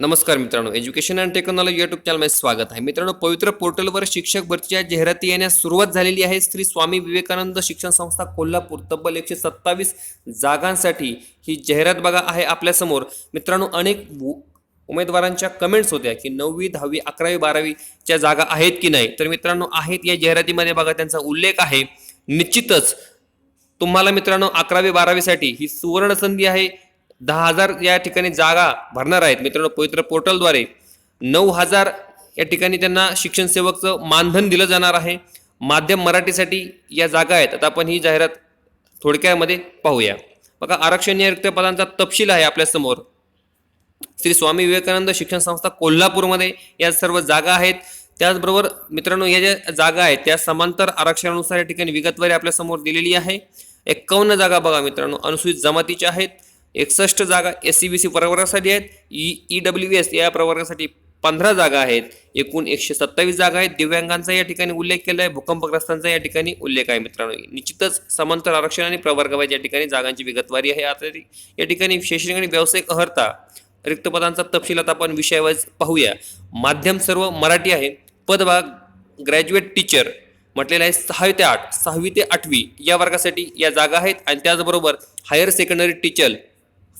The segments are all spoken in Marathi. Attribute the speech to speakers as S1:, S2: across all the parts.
S1: नमस्कार मित्रांनो एज्युकेशन अँड टेक्नॉलॉजी युट्यूब चॅनलमध्ये स्वागत आहे. मित्रांनो पवित्र पोर्टलवर शिक्षक भरतीच्या जाहिराती येण्यास सुरुवात झालेली आहे. श्री स्वामी विवेकानंद शिक्षण संस्था कोल्हापूर तब्बल एकशे सत्तावीस जागांसाठी ही जाहिरात बघा आहे आपल्यासमोर. मित्रांनो अनेक उ- उमेदवारांच्या कमेंट्स होत्या की नववी दहावी अकरावी बारावीच्या जागा आहेत की नाही? तर मित्रांनो आहेत या जाहिरातीमध्ये बघा त्यांचा उल्लेख आहे. निश्चितच तुम्हाला मित्रांनो अकरावी बारावीसाठी ही सुवर्ण संधी आहे. दहा हजार या ठिकाणी जागा भरणार आहेत. मित्रांनो पवित्र पोर्टलद्वारे नऊ हजार या ठिकाणी त्यांना शिक्षण सेवकचं मानधन दिलं जाणार आहे. माध्यम मराठीसाठी या जागा आहेत. आता आपण ही जाहिरात थोडक्यामध्ये पाहूया. बघा आरक्षण नियुक्त रिक्त पदांचा तपशील आहे आपल्यासमोर श्री स्वामी विवेकानंद शिक्षण संस्था कोल्हापूरमध्ये या सर्व जागा आहेत. त्याचबरोबर मित्रांनो या ज्या जागा आहेत त्या समांतर आरक्षणानुसार या ठिकाणी विगतवारी आपल्यासमोर दिलेली आहे. एक्कावन्न जागा बघा मित्रांनो अनुसूचित जमातीच्या आहेत. एकसष्ट जागा एस सी बी सी प्रवर्गासाठी आहेत. ई ई डब्ल्यू एस या प्रवर्गासाठी पंधरा जागा आहेत. एकूण एकशे सत्तावीस जागा आहेत. दिव्यांगांचा या ठिकाणी उल्लेख केला आहे भूकंपग्रस्तांचा या ठिकाणी उल्लेख आहे मित्रांनो. निश्चितच समांतर आरक्षण आणि प्रवर्गवाईज या ठिकाणी जागांची विगतवारी आहे. आता या ठिकाणी शैक्षणिक आणि व्यावसायिक अहर्ता रिक्त पदांचा तपशील आता आपण विषयावाईज पाहूया. माध्यम सर्व मराठी आहे. पदभाग ग्रॅज्युएट टीचर म्हटलेलं आहे. सहावी ते आठ सहावी ते आठवी या वर्गासाठी या जागा आहेत. आणि त्याचबरोबर higher secondary teacher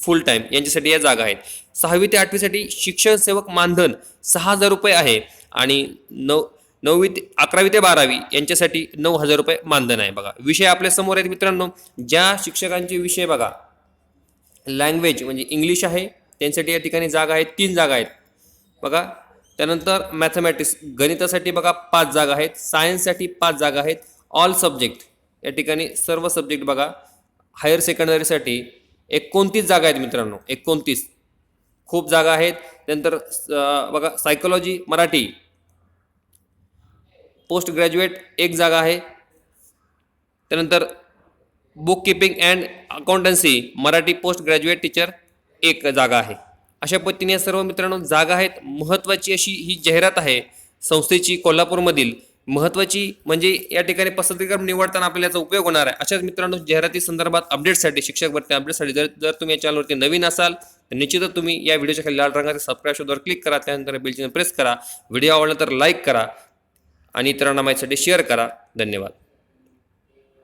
S1: full time यांच्यासाठी या जागा आहेत. सहावी ते आठवीसाठी शिक्षण सेवक मानधन सहा हजार रुपये आहे आणि नऊ नववी ते अकरावी ते बारावी यांच्यासाठी नऊ हजार रुपये मानधन आहे बघा. विषय आपल्यासमोर आहेत मित्रांनो. ज्या शिक्षकांचे विषय बघा लँग्वेज म्हणजे इंग्लिश आहे त्यांसाठी या ठिकाणी जागा आहेत तीन जागा आहेत. बघा त्यानंतर मॅथमॅटिक्स गणितासाठी बघा पाच जागा आहेत सायन्ससाठी पाच जागा आहेत. ऑल सब्जेक्ट या ठिकाणी सर्व सब्जेक्ट बघा. हायर सेकंडरीसाठी एकोणतीस जागा आहेत मित्रांनो एकोणतीस. खूप जागा आहेत. त्यानंतर बघा सायकोलॉजी मराठी. पोस्ट ग्रॅज्युएट एक जागा आहे. त्यानंतर book keeping and accountancy Marathi post graduate teacher एक जागा आहे. अशा पद्धतीने या सर्व मित्रांनो जागा आहेत. महत्त्वाची अशी ही जाहिरात आहे संस्थेची कोल्हापूरमधील. महत्त्वाची म्हणजे या ठिकाणी पसंतीक्रम निवडताना आपल्याला याचा उपयोग होणार आहे. अशाच मित्रांनो जाहिराती संदर्भात अपडेटसाठी शिक्षक भरती अपडेटसाठी जर जर तुम्ही या चॅनलवरती नवीन असाल तर निश्चितच तुम्ही या व्हिडिओच्या खाली लाल रंगाच्या सबस्क्राईब शोधवर क्लिक करा. त्यानंतर बेलचिन्ह प्रेस करा. व्हिडिओ आवडला तर लाईक करा आणि इतरांना माहितीसाठी शेअर करा. धन्यवाद.